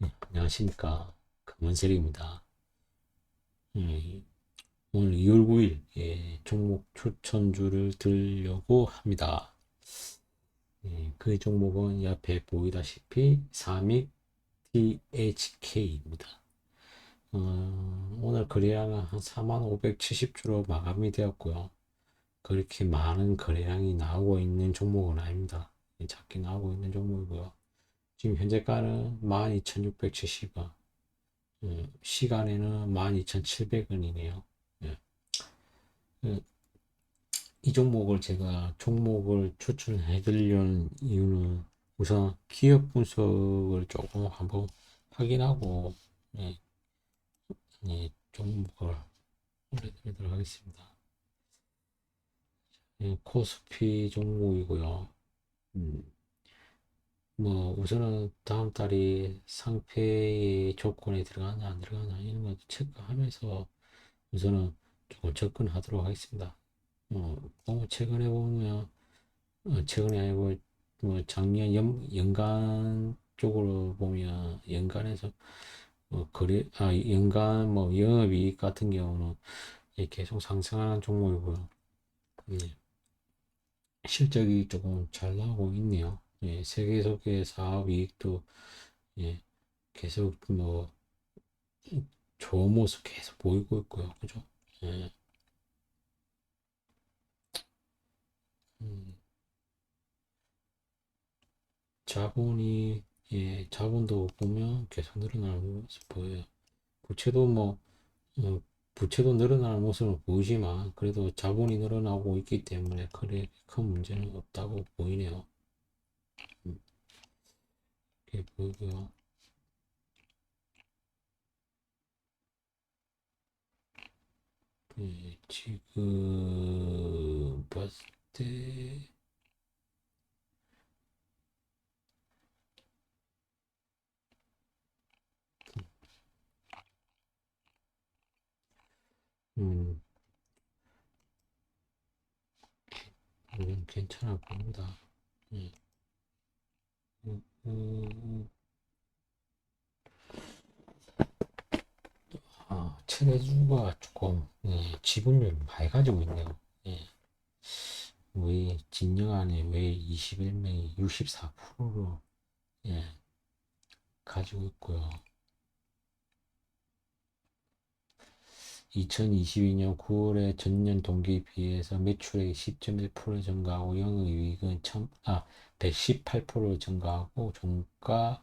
네, 안녕하십니까. 금원셀입니다. 예, 오늘 2월 9일 예, 종목 추천주를 들려고 합니다. 예, 그 종목은 옆에 보이다시피 삼익 THK입니다. 어, 오늘 거래량은 한 4570주로 마감이 되었고요. 그렇게 많은 거래량이 나오고 있는 종목은 아닙니다. 예, 작게 나오고 있는 종목이고요. 지금 현재가는 12,670원. 예, 시간에는 12,700원이네요. 예. 예, 이 종목을 제가 종목을 추천해 드리려는 이유는 우선 기업 분석을 조금 한번 확인하고 예, 예, 종목을 올려드리도록 하겠습니다. 예, 코스피 종목이고요. 음, 뭐 우선은 다음 달이 상패의 조건에 들어가냐 안 들어가냐 이런 거 체크하면서 우선은 조금 접근하도록 하겠습니다. 어, 최근에 보면 어, 최근에 아니고 뭐 작년 연, 연간 쪽으로 보면 연간에서 뭐 거래 아 연간 뭐 영업이익 같은 경우는 예, 계속 상승하는 종목이고요. 예, 실적이 조금 잘 나오고 있네요. 예, 세계 속의 사업 이익도 예, 계속 뭐 좋은 모습 계속 보이고 있고요. 그죠? 예. 음, 자본이 예, 자본도 보면 계속 늘어나는 모습 보여요. 부채도 뭐 어, 부채도 늘어나는 모습을 보이지만 그래도 자본이 늘어나고 있기 때문에 크게 큰 문제는 없다고 보이네요. 보이고요. 예, 지금 봤을 때 음, 음, 괜찮아. 예. 음, 음, 아, 체내주가 조금 예, 지분율 많이 가지고 있네요. 예. 왜 진영 안에 왜 21명이 64%로 예, 가지고 있고요. 2022년 9월에 전년 동기에 비해서 매출액이 10.1% 증가하고 영업이익은 천, 아, 118% 증가하고 종가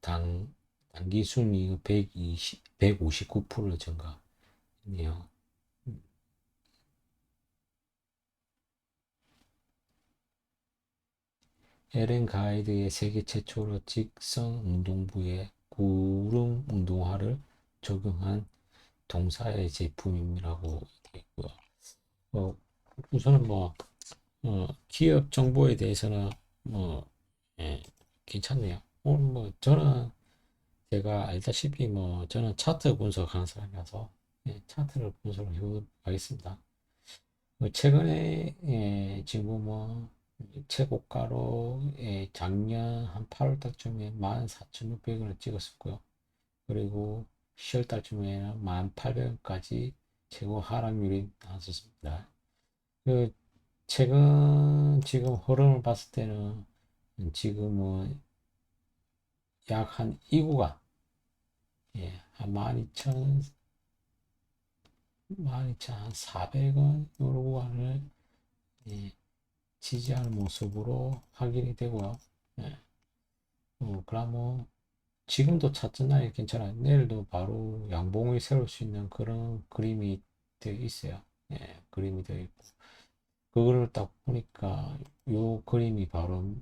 당, 단기 순이익은 120, 159% 증가했네요. LN 가이드의 세계 최초로 직선 운동부에 구름 운동화를 적용한 동사의 제품이라고 되어 있고요. 어, 우선은 뭐 어, 기업 정보에 대해서는 뭐 예, 괜찮네요. 오늘 뭐 저는 제가 알다시피 뭐 저는 차트 분석하는 사람이라서 예, 차트를 분석을 해보겠습니다. 뭐 최근에 예, 지금 뭐 최고가로 예, 작년 한 8월 달쯤에 14,600원을 찍었었고요. 그리고 10월 달쯤에는 1,800원까지 최고 하락률이 나왔었습니다. 그 최근 지금 흐름을 봤을 때는 지금은 약한이 구간 예, 한 12,000 12,400원 요 구간을 예, 지지하는 모습으로 확인이 되고요. 예. 어, 그러면 지금도 차트나에 괜찮아요. 내일도 바로 양봉을 세울 수 있는 그런 그림이 되어 있어요. 예, 그림이 되어 있고. 그거를 딱 보니까 요 그림이 바로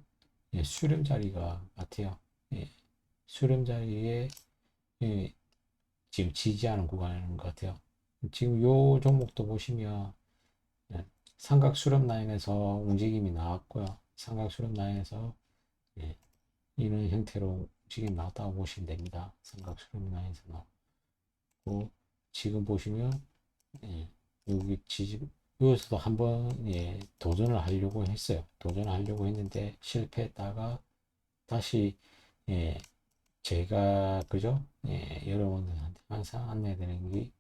예, 수렴 자리가 같아요. 예, 수렴 자리에 예, 지금 지지하는 구간인 것 같아요. 지금 요 종목도 보시면 예, 삼각 수렴 라인에서 움직임이 나왔고요. 삼각 수렴 라인에서 예, 이런 형태로 움직임이 나왔다고 보시면 됩니다. 삼각 수렴 라인에서 나왔고 지금 보시면 예, 여기 지지 여기서도 한번 예, 도전을 하려고 했어요. 도전을 하려고 했는데 실패했다가 다시 예, 제가 그죠? 예, 여러분들한테 항상 안내드리는 게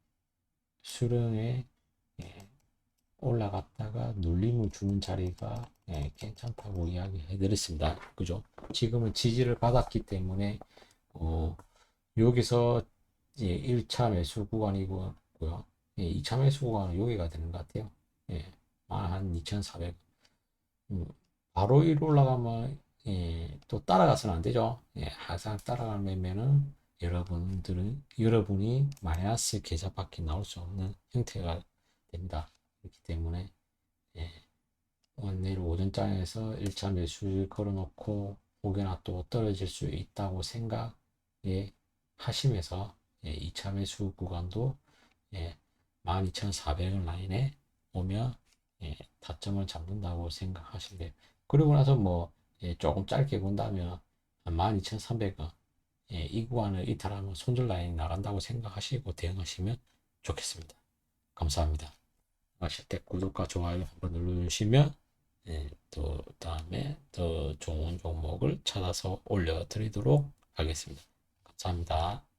수령에 예, 올라갔다가 눌림을 주는 자리가 예, 괜찮다고 이야기해 드렸습니다. 그죠? 지금은 지지를 받았기 때문에 어, 여기서 예, 1차 매수 구간이고요. 예, 2차 매수 구간은 여기가 되는 것 같아요. 예, 한 2,400. 음, 바로 위로 올라가면 예, 또 따라가서는 안 되죠. 예, 항상 따라가면은 여러분들은 여러분이 마이너스 계좌밖에 나올 수 없는 형태가 됩니다. 그렇기 때문에 예, 내일 오전장에서 1차 매수 걸어놓고 혹여나 또 떨어질 수 있다고 생각에 하시면서 예, 2차 매수 구간도 예, 12,400원 라인에 오면 예, 타점을 잡는다고 생각하시면. 그리고 나서 뭐 예, 조금 짧게 본다면 12,300원 예, 이 구간을 이탈하면 손절 라인이 나간다고 생각하시고 대응하시면 좋겠습니다. 감사합니다. 하실 때 구독과 좋아요 한번 눌러주시면 예, 또 다음에 더 좋은 종목을 찾아서 올려드리도록 하겠습니다. 감사합니다.